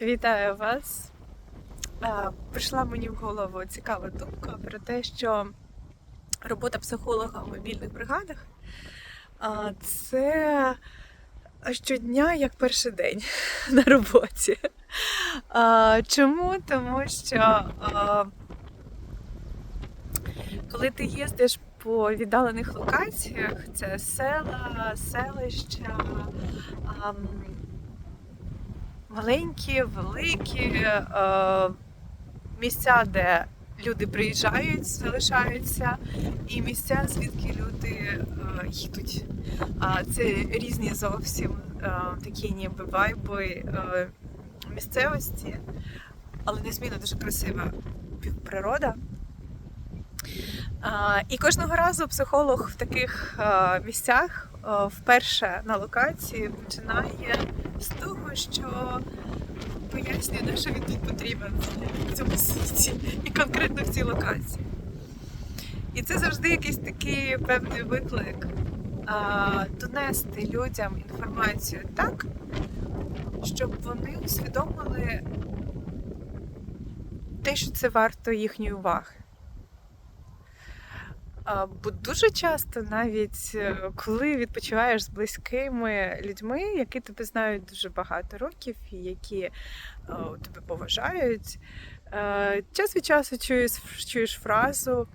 Вітаю вас. Прийшла мені в голову цікава думка про те, що робота психолога в мобільних бригадах це щодня як перший день на роботі. Чому? Тому що коли ти їздиш по віддалених локаціях, це села, селища. Маленькі, великі е, місця, де люди приїжджають, залишаються, і місця, звідки люди е, їдуть. Це різні зовсім е, такі ніби вайби місцевості, але незмінно дуже красива природа. І кожного разу психолог в таких місцях вперше на локації починає з того, що пояснює, на що він тут потрібен в цьому світі і конкретно в цій локації. І це завжди якийсь такий певний виклик а, донести людям інформацію так, щоб вони усвідомили те, що це варто їхньої уваги. Бо дуже часто, навіть е, коли відпочиваєш з близькими людьми, які тебе знають дуже багато років і які е, тебе поважають, е, час від часу чуєш, чуєш фразу.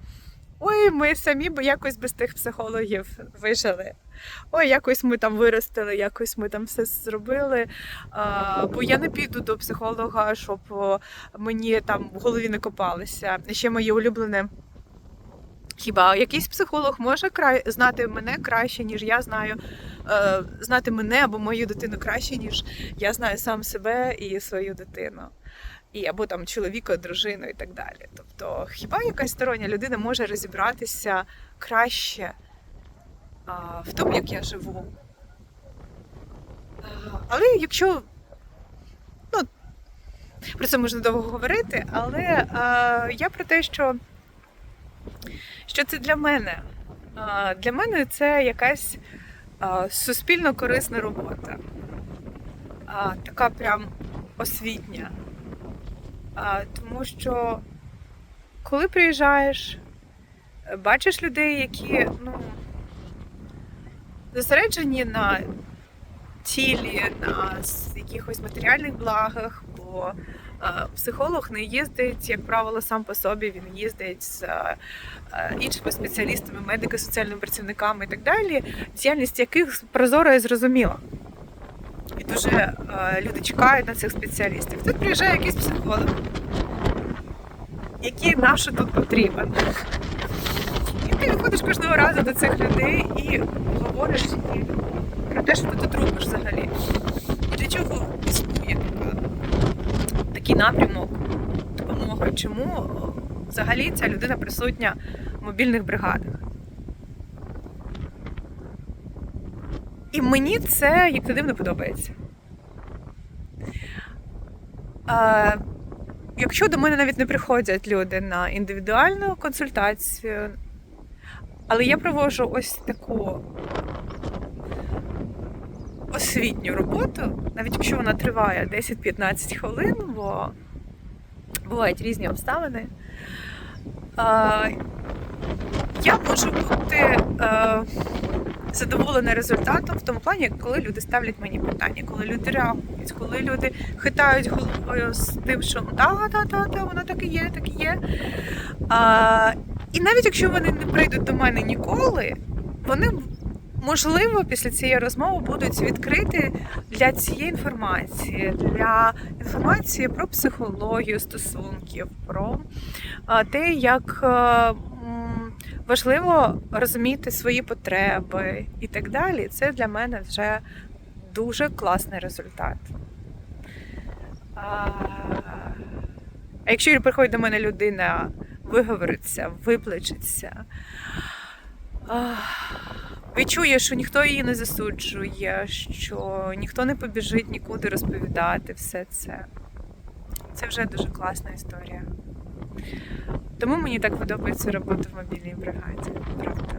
Ой, ми самі якось без тих психологів вижили. Ой, якось ми там виростили, якось ми там все зробили. А, бо я не піду до психолога, щоб мені там в голові не копалися. Ще моє улюблене. Хіба якийсь психолог може кра... знати мене краще, ніж я знаю, е, знати мене або мою дитину краще, ніж я знаю сам себе і свою дитину, і або там чоловіка, дружину і так далі. Тобто, хіба якась стороння людина може розібратися краще е, в тому, як я живу? Е, але якщо ну, про це можна довго говорити, але е, я про те, що. Що це для мене? Для мене це якась суспільно корисна робота, така прям освітня. Тому що коли приїжджаєш, бачиш людей, які ну, зосереджені на тілі, на якихось матеріальних благах, бо Психолог не їздить, як правило, сам по собі. Він їздить з е, іншими спеціалістами, медики, соціальними працівниками і так далі, діяльність яких прозора і зрозуміла. І дуже е, люди чекають на цих спеціалістів. Тут приїжджає якийсь психолог, який нащо тут потрібен. І ти виходиш кожного разу до цих людей і говориш про те, що ти тут робиш взагалі. І для чого існує така такий напрямок допомоги. Чому взагалі ця людина присутня в мобільних бригадах? І мені це, як не дивно, подобається. А, Якщо до мене навіть не приходять люди на індивідуальну консультацію, але я проводжу ось таку освітню роботу, навіть якщо вона триває 10-15 хвилин, бо бувають різні обставини, я можу бути задоволена результатом в тому плані, коли люди ставлять мені питання, коли люди реагують, коли люди хитають головою з тим, що да, да, да, да, воно так і є, так і є. І навіть якщо вони не прийдуть до мене ніколи, вони можливо, після цієї розмови будуть відкриті для цієї інформації, для інформації про психологію стосунків, про те, як важливо розуміти свої потреби і так далі. Це для мене вже дуже класний результат. А якщо приходить до мене людина, виговориться, виплачеться відчує, що ніхто її не засуджує, що ніхто не побіжить нікуди розповідати все це. Це вже дуже класна історія. Тому мені так подобається робота в мобільній бригаді. Правда.